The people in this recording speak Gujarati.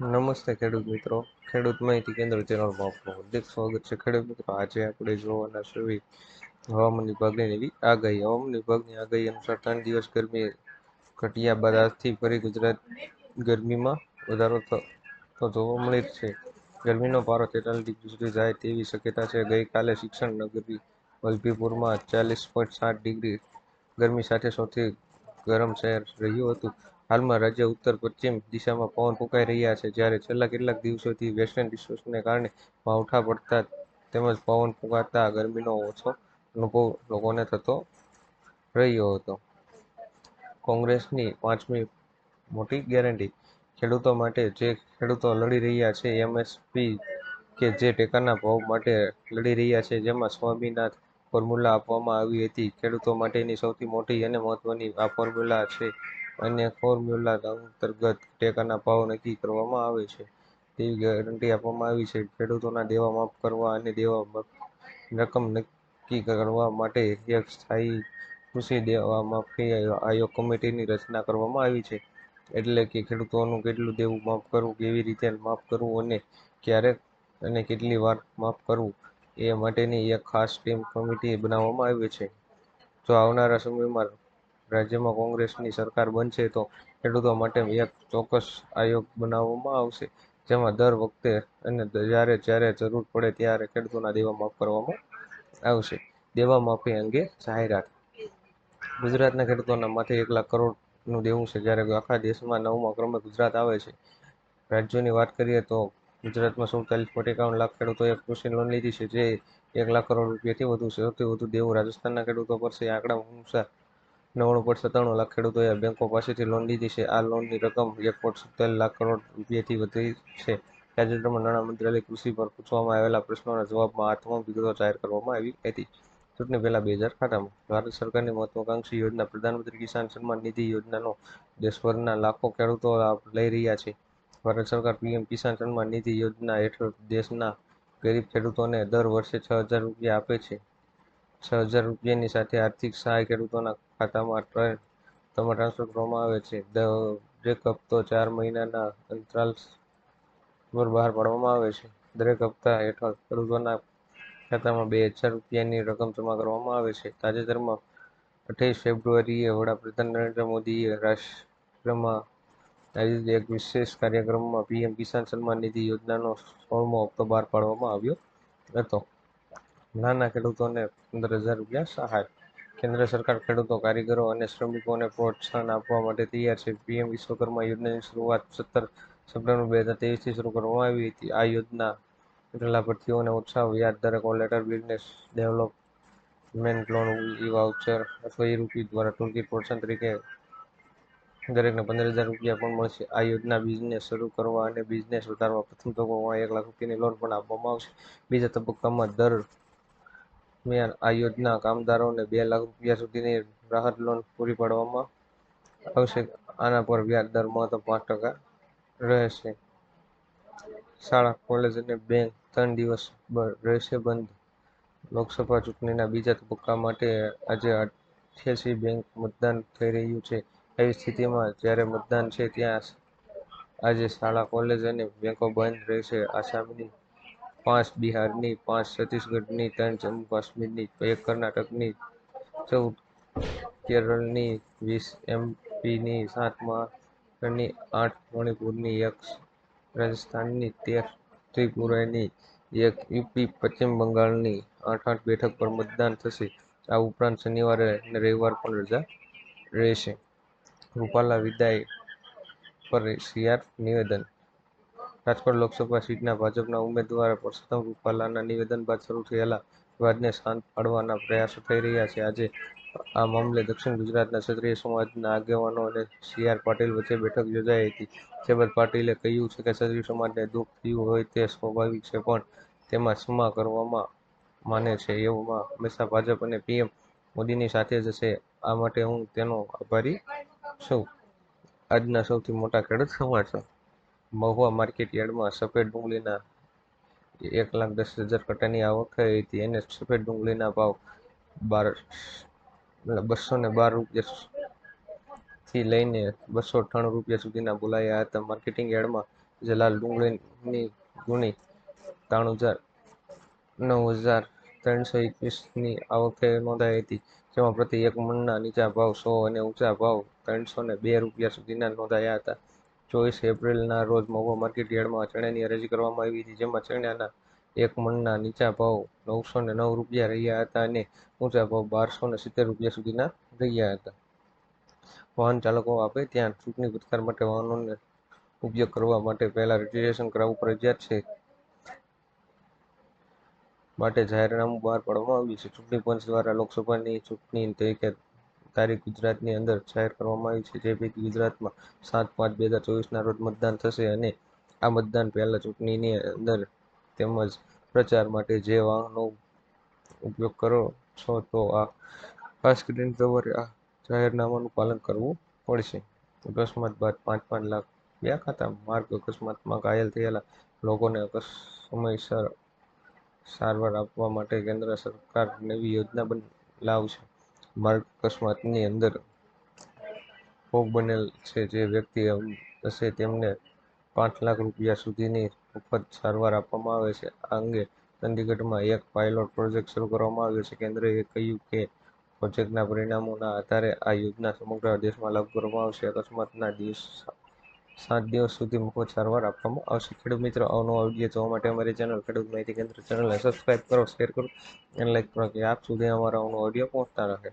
નમસ્તે ખેડૂત મિત્રો. ખેડૂત માહિતી કેન્દ્ર ચેનલમાં આપનું હાર્દિક સ્વાગત છે. ખેડૂત મિત્રો, આજે આપણે જોવાના છે હવામાન વિભાગની એવી આગાહી. હવામાન વિભાગની આગાહી અનુસાર ત્રણ દિવસ ગરમી ઘટ્યા બાદ આજથી ફરી ગુજરાત ગરમીમાં વધારો થતો જોવા મળે છે. ગરમીનો પારો તેતાલીસ ડિગ્રી સુધી જાય તેવી શક્યતા છે. ગઈકાલે શિક્ષણ નગરી વલભીપુરમાં ચાલીસ પોઈન્ટ સાત ડિગ્રી ગરમી સાથે સૌથી ગરમ શહેર રહ્યું હતું. હાલમાં રાજ્ય ઉત્તર પશ્ચિમ દિશામાં પવન ફૂંકાઈ રહ્યા છે. જ્યારે છેલ્લા કેટલાક દિવસોથી વેસ્ટર્ન ડિસ્ટર્બન્સને કારણે માવઠા પડતા તેમજ પવન ફૂંકાતા ગરમીનો ઓછો અનુભવ લોકોને થતો રહ્યો હતો. કોંગ્રેસની પાંચમી મોટી ગેરંટી ખેડૂતો માટે જે ખેડૂતો લડી રહ્યા છે એમએસપી કે જે ટેકાના ભાવ માટે લડી રહ્યા છે, જેમાં સ્વામીનાથ ફોર્મ્યુલા આપવામાં આવી હતી. ખેડૂતો માટેની સૌથી મોટી અને મહત્વની આ ફોર્મ્યુલા છે અને ફોર્મ્યુલા અંતર્ગત ટેકાના ભાવ નક્કી કરવામાં આવે છે. તેવી ગેરંટી આપવામાં આવી છે. ખેડૂતોના દેવા માફ કરવા અને દેવા રકમ નક્કી કરવા માટે એક સ્થાયી કૃષિ દેવા માફી આયોગ કમિટીની રચના કરવામાં આવી છે. એટલે કે ખેડૂતોનું કેટલું દેવું માફ કરવું, કેવી રીતે માફ કરવું અને ક્યારે અને કેટલી વાર માફ કરવું, એ માટેની એક ખાસ ટીમ કમિટી બનાવવામાં આવી છે. જો આવનારા સમયમાં રાજ્યમાં કોંગ્રેસની સરકાર બનશે તો ખેડૂતો માટે એક ચોક્કસ આયોગ બનાવવામાં આવશે. જેમાં દર વખતે અને જ્યારે જ્યારે જરૂર પડે ત્યારે ખેડૂતોના દેવા માફ કરવામાં આવશે. દેવા માફી અંગે જાહેરાત. ગુજરાતના ખેડૂતોના માથે એક લાખ કરોડનું દેવું છે. જ્યારે આખા દેશમાં નવમા ક્રમે ગુજરાત આવે છે. રાજ્યોની વાત કરીએ તો ગુજરાતમાં સુડતાલીસ પોઈન્ટ એકાવન લાખ ખેડૂતોએ કૃષિ લોન લીધી છે. જે એક લાખ કરોડ રૂપિયાથી વધુ છે સૌથી વધુ દેવું રાજસ્થાનના ખેડૂતો પર છે. આંકડા અનુસાર નવ્વાણું પોઈન્ટ સત્તાણું લાખ ખેડૂતોએ બેંકો પાસેથી લોન લીધી છે. આ લોનની રકમ એક પોઈન્ટ સિત્તેર લાખ કરોડ રૂપિયાથી વધી છે. તાજેતરમાં નાણાં મંત્રાલય કૃષિ પર પૂછવામાં આવેલા પ્રશ્નોના જવાબમાં આ તમામ વિગતો જાહેર કરવામાં આવી હતી. ચૂંટણી પહેલાં બે હજાર ખાતામાં ભારત સરકારની મહત્વાકાંક્ષી યોજના પ્રધાનમંત્રી કિસાન સન્માન નિધિ યોજનાનો દેશભરના લાખો ખેડૂતો લાભ લઈ રહ્યા છે. ભારત સરકાર પીએમ કિસાન સન્માન નિધિ યોજના હેઠળ દેશના ગરીબ ખેડૂતોને દર વર્ષે છ હજાર રૂપિયા આપે છે. છ હજાર રૂપિયાની સાથે આર્થિક સહાય ખેડૂતોના ખાતામાં તેમાં ટ્રાન્સફર કરવામાં આવે છે. દરેક હપ્તો ચાર મહિનાના અંતરાલ પર બહાર પાડવામાં આવે છે. દરેક હપ્તા હેઠળ ખેડૂતોના ખાતામાં બે હજાર રૂપિયાની રકમ જમા કરવામાં આવે છે. તાજેતરમાં અઠ્યાવીસ ફેબ્રુઆરીએ વડાપ્રધાન નરેન્દ્ર મોદીએ રાષ્ટ્રમાં આયોજિત એક વિશેષ કાર્યક્રમમાં પીએમ કિસાન સન્માન નિધિ યોજનાનો સોળમો હપ્તો બહાર પાડવામાં આવ્યો હતો. નાના ખેડૂતોને પંદર હજાર રૂપિયા સહાય. કેન્દ્ર સરકાર ખેડૂતો, કારીગરો અને શ્રમિકોને પ્રોત્સાહન આપવા માટે તૈયાર છે. પીએમ વિશ્વકર્મા યોજનાની શરૂઆત સત્તર સપ્ટેમ્બર બે હજાર તેવીસથી શરૂ કરવામાં આવી હતી. આ યોજના લાભાર્થીઓને ઓછા વ્યાજ દરે collateral business development loan, e voucher અથવા ઈ રૂપી દ્વારા ટૂંકી પ્રોત્સાહન તરીકે દરેકને પંદર હજાર રૂપિયા પણ મળશે. આ યોજના બિઝનેસ શરૂ કરવા અને બિઝનેસ વધારવા પ્રથમ તબક્કામાં એક લાખ રૂપિયાની લોન પણ આપવામાં આવશે. બીજા તબક્કામાં દર દરમિયાન આ યોજના કામદારોને બે લાખ રૂપિયા સુધીની રાહત લોન પૂરી પાડવામાં આવશે. આના પર વ્યાજ દર મહત્તમ પાંચ ટકા રહેશે. શાળા, કોલેજ અને બેંક ત્રણ દિવસ રહેશે બંધ. લોકસભા ચૂંટણીના બીજા તબક્કા માટે આજે અઠ્યાસી બેંક મતદાન થઈ રહ્યું છે. એવી સ્થિતિમાં જ્યારે મતદાન છે ત્યાં આજે શાળા, કોલેજ અને બેંકો બંધ રહેશે. આસામની પાંચ બિહારની, પાંચ છત્તીસગઢની, ત્રણ જમ્મુ કાશ્મીરની એક કર્ણાટકની, ચૌદ કેરળની, વીસ એમપીની સાત મહારાષ્ટ્રની આઠ મણિપુરની, એક રાજસ્થાનની, તેર ત્રિપુરાની, એક યુપી પશ્ચિમ બંગાળની, આઠ આઠ બેઠક પર મતદાન થશે. આ ઉપરાંત શનિવારે અને રવિવાર પણ રજા રહેશે. રૂપાલા વિદાય પર સીઆર નિવેદન રાજકોટ લોકસભા સીટના ભાજપના ઉમેદવાર પરસોત્તમ રૂપાલાના નિવેદન બાદ શરૂ થયેલા વિવાદને શાંત પાડવાના પ્રયાસો થઈ રહ્યા છે. આજે આ મામલે દક્ષિણ ગુજરાતના ક્ષત્રિય સમાજના આગેવાનો અને સીઆર પાટીલ વચ્ચે બેઠક યોજાઈ હતી. જે પાટીલે કહ્યું છે કે ક્ષત્રિય સમાજને દુઃખ થયું હોય તે સ્વાભાવિક છે, પણ તેમાં ક્ષમા કરવામાં માને છે એવામાં હંમેશા ભાજપ અને પીએમ મોદીની સાથે જ છે. આ માટે હું તેનો આભારી છું. આજના સૌથી મોટા ખેડૂત સમાચાર. મહુવા માર્કેટ યાર્ડમાં સફેદ ડુંગળીના એક લાખ દસ હજાર કટાની આવક થઈ હતી. અને સફેદ ડુંગળીના ભાવ બાર બસો ને બાર રૂપિયા થી લઈને બસો ત્રણ રૂપિયા સુધીના બોલાયા હતા. માર્કેટિંગ યાર્ડમાં જે લાલ ડુંગળીની ગુણી ત્રાણું હજાર નવ હજાર ત્રણસો એકવીસની આવકે નોંધાઈ હતી. જેમાં પ્રતિ એક મણના નીચા ભાવ સો અને ઊંચા ભાવ ત્રણસો ને બે રૂપિયા સુધીના નોંધાયા હતા. ચોવીસ એપ્રિલના રોજ મહુવા માર્કેટ યાર્ડમાં ચણાની હરાજી કરવામાં આવી હતી, જેમાં ચણાના એક મણના નીચા ભાવ નવસો ને નવ રૂપિયા રહ્યા હતા અને ઊંચા ભાવ બારસો ને સિત્તેર રૂપિયા સુધીના રહ્યા હતા. વાહન ચાલકો આપે ત્યાં ચૂંટણી પ્રચાર માટે વાહનોને ઉપયોગ કરવા માટે પહેલા રજીસ્ટ્રેશન કરાવવું ફરજિયાત છે. માટે જાહેરનામું બહાર પાડવામાં આવ્યું છે. ચૂંટણી પંચ દ્વારા લોકસભાની ચૂંટણી તરીકે તારીખ ગુજરાતની અંદર જાહેર કરવામાં આવી છે. જે પૈકી ગુજરાતમાં સાત પાંચ બે હજાર ચોવીસના રોજ મતદાન થશે અને આ મતદાન પહેલા ચૂંટણીની અંદર તેમજ પ્રચાર માટે જે વાહનો ઉપયોગ કરો છો તો આ ખાસ કરીને તમારે આ જાહેરનામાનું પાલન કરવું પડશે. અકસ્માત બાદ પાંચ પાંચ લાખ બે ખાતા માર્ગ અકસ્માતમાં ઘાયલ થયેલા લોકોને સમયસર સારવાર આપવા માટે કેન્દ્ર સરકાર નવી યોજના લાવશે. માર્ગ અકસ્માતની અંદર ભોગ બનેલ છે. જે વ્યક્તિ હશે તેમને પાંચ લાખ રૂપિયા સુધીની મફત સારવાર આપવામાં આવે છે. આ અંગે ચંદીગઢમાં એક પાયલોટ પ્રોજેક્ટ શરૂ કરવામાં આવ્યો છે. કેન્દ્રએ કહ્યું કે પ્રોજેક્ટના પરિણામોના આધારે આ યોજના સમગ્ર દેશમાં લાગુ કરવામાં આવશે. અકસ્માતના દિવસ સાત દિવસ સુધી મફત સારવાર આપવામાં આવશે. ખેડૂત મિત્રો અવનવા વીડિયો જોવા માટે અમારી ચેનલ ખેડૂત માહિતી કેન્દ્ર ચેનલને સબસ્ક્રાઇબ કરો શેર કરો અને લાઈક કરો કે આપ સુધી અમારા અવનવા ઓડિયો પહોંચતા રહે.